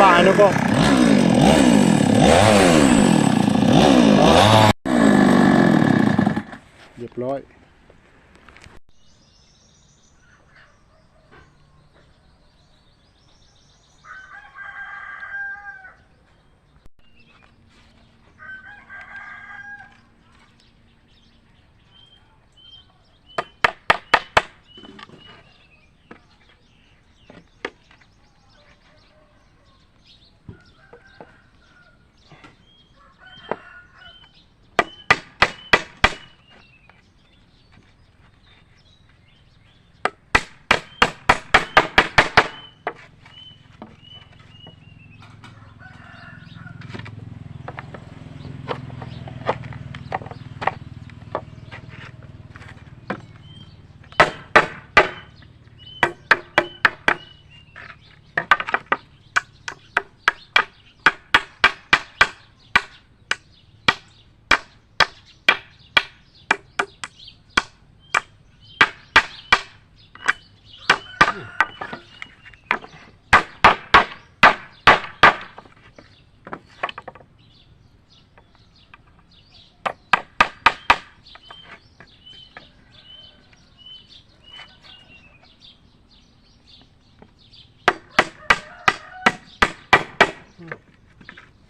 ขึ้นบ่า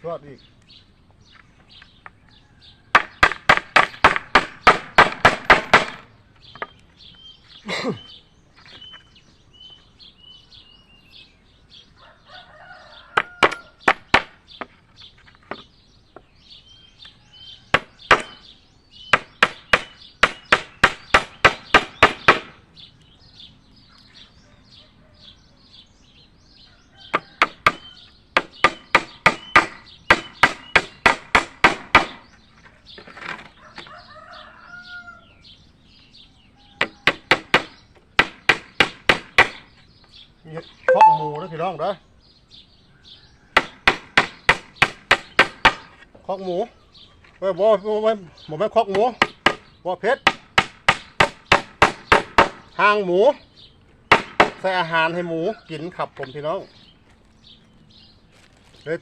ยนะก็เรียบร้อย รอดอีก อกหมูเว้ยบ่บ่บ่บ่แม่นคอกหมูบ่เพชรหางหมู ใส่อาหารให้หมูกินครับผมพี่น้องเฮ้ย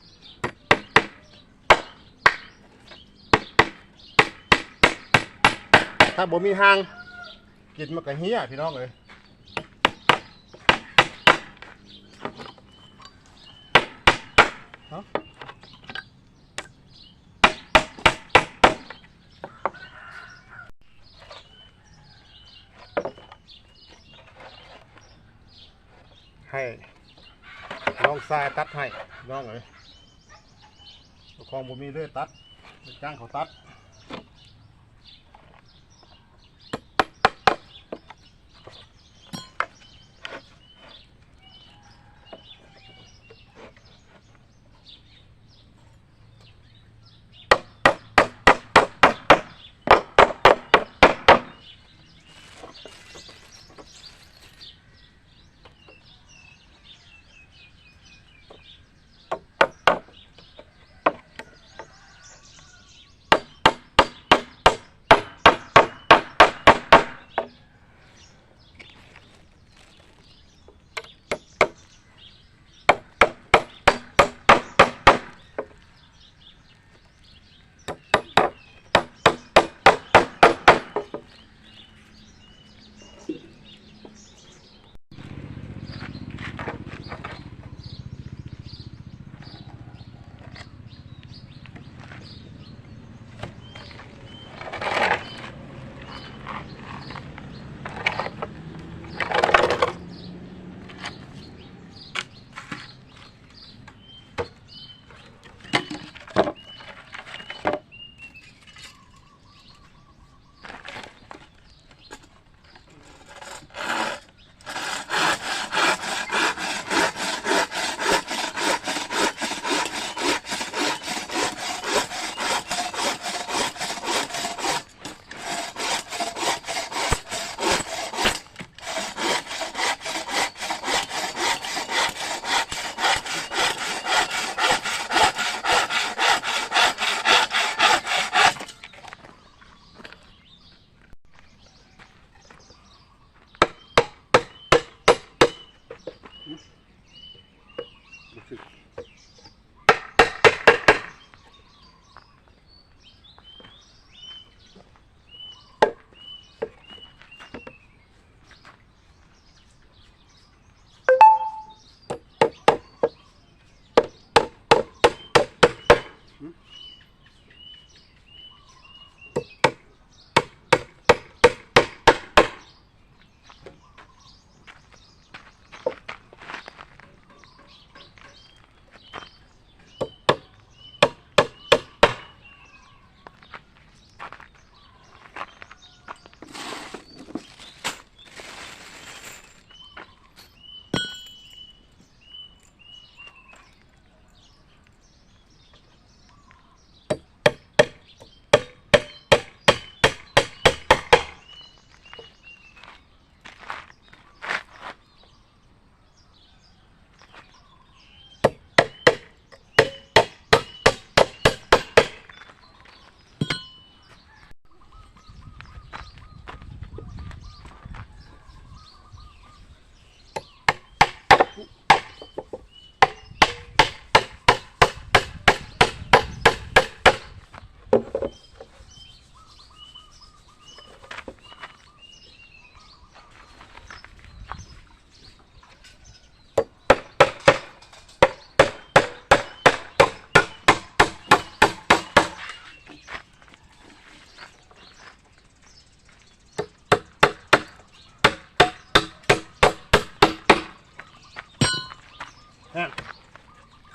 ถ้าบ่มีหาง กินมันก็เหี้ยพี่น้องเลย ให้น้องทราย ตัดให้น้องเลยตัวคลองบ่มีเลยตัดจ้างเขาตัด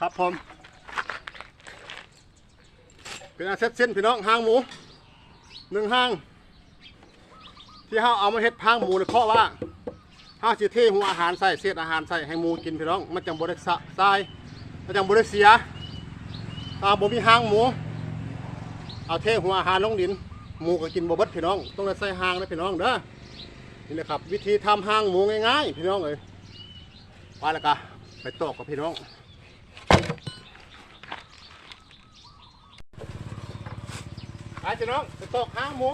ครับผม เป็นอาเซ็ตเส้นพี่น้องห้างหมูหนึ่งห้าง ที่เฮาเอามาเฮ็ดหางหมูเนี่ยเพราะว่าเฮาสิเทหัวอาหารใส่เศษอาหารใส่ให้หมูกินพี่น้องมันจังบ่ได้สะทรายมันจังบ่ได้เสียถ้าบ่มีห้างหมู เอาเทหัวอาหารลงดิน หมูก็กินบ่เบิดพี่น้อง ต้องใส่ห้างนะพี่น้องเด้อนี่แหละครับ วิธีทำห้างหมูง่ายๆ พี่น้องเอ้ยไปแล้วก็ไปตอกกับพี่น้อง ไปพี่น้องไปตกห้างหมู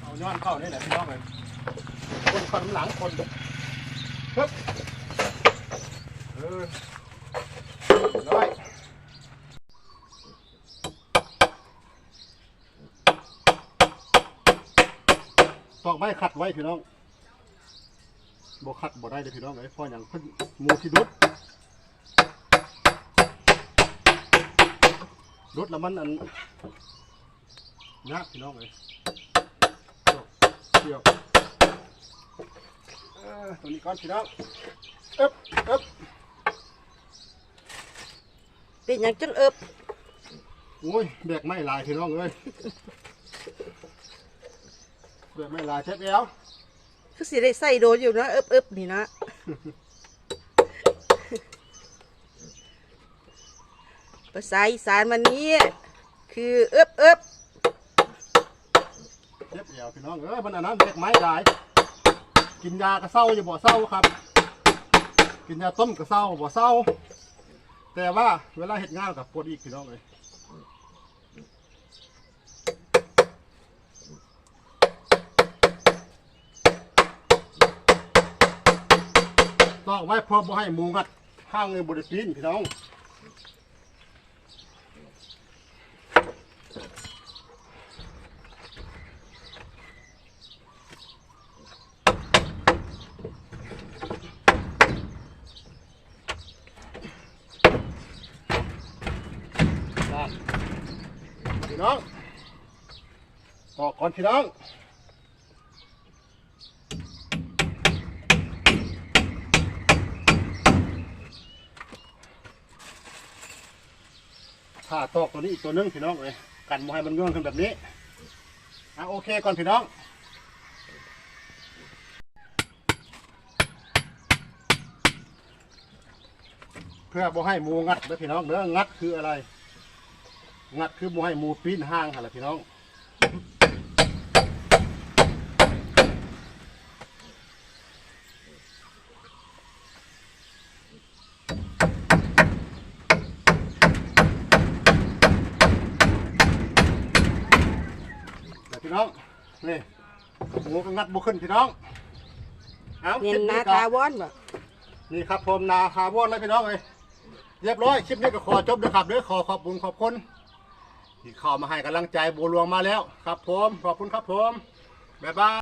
เอาย้อนเข้านี่แหละพี่น้องเลยคนคนหลังคนปึ๊บเออร้อยตอก ไม้ขัดไว้พี่น้องบ่ขัดบ่ได้เลยพี่น้องเลยเพราะอย่างเพิ่นหมูที่ดุดดุดแล้วมันอันยากพี่น้องเลยเดี๋ยวเอ่อตัวนี้ก่อนพี่น้องอึ๊บอึ๊บเป็นหยังจนเอิบโอ้ยแบกไม่ลายพี่น้องเอ้ย แบกไม่ลายเช็ดแล้วคือสิได้ใส่โดนอยู่นะเอิบเอิบนี่นะภาษาอีสานวันนี้ คือเอิบเอิบเช็ดแล้วพี่น้องเอ้ยมันอันนั้นแบกไม้ลายกินยากระเศร้าอย่าบ่เศร้าครับ กินยาต้มกระเศร้าบ่เศร้าแต่ว่าเวลาเห็ดงานกับปวดอีกพี่น้องเลย ต้องไว้พอบ่ให้หมูงัดข้างเงินบริปีนพี่น้องนั่นพี่น้องต่อก่อนพี่น้อง ข้าตอกตัวนี้อีกตัวหนึงพี่น้องเลยกันมาให้มันง่วนขึ้นแบบนี้อะโอเคก่อนพี่น้องเพื่อบ่ให้หมูงัดนะพี่น้องเด้องัดคืออะไร งัดคือบ่ให้หมูปีนห้างหั่นแหละพี่น้อง พี่น้อง นี่หมูก็งัดบ่ขึ้นพี่น้อง เอาเห็นหน้าคลิปตาก็วอนบ่นี่ครับผมนาคาร์บอนเลยพี่น้องเลยเรียบร้อย คลิปนี้ก็ขอจบนะครับเด้อขอขอบคุณขอบคุณที่เข้ามาให้กำลังใจบัวหลวงมาแล้ว ครับผม ขอบคุณครับผม บ๊ายบาย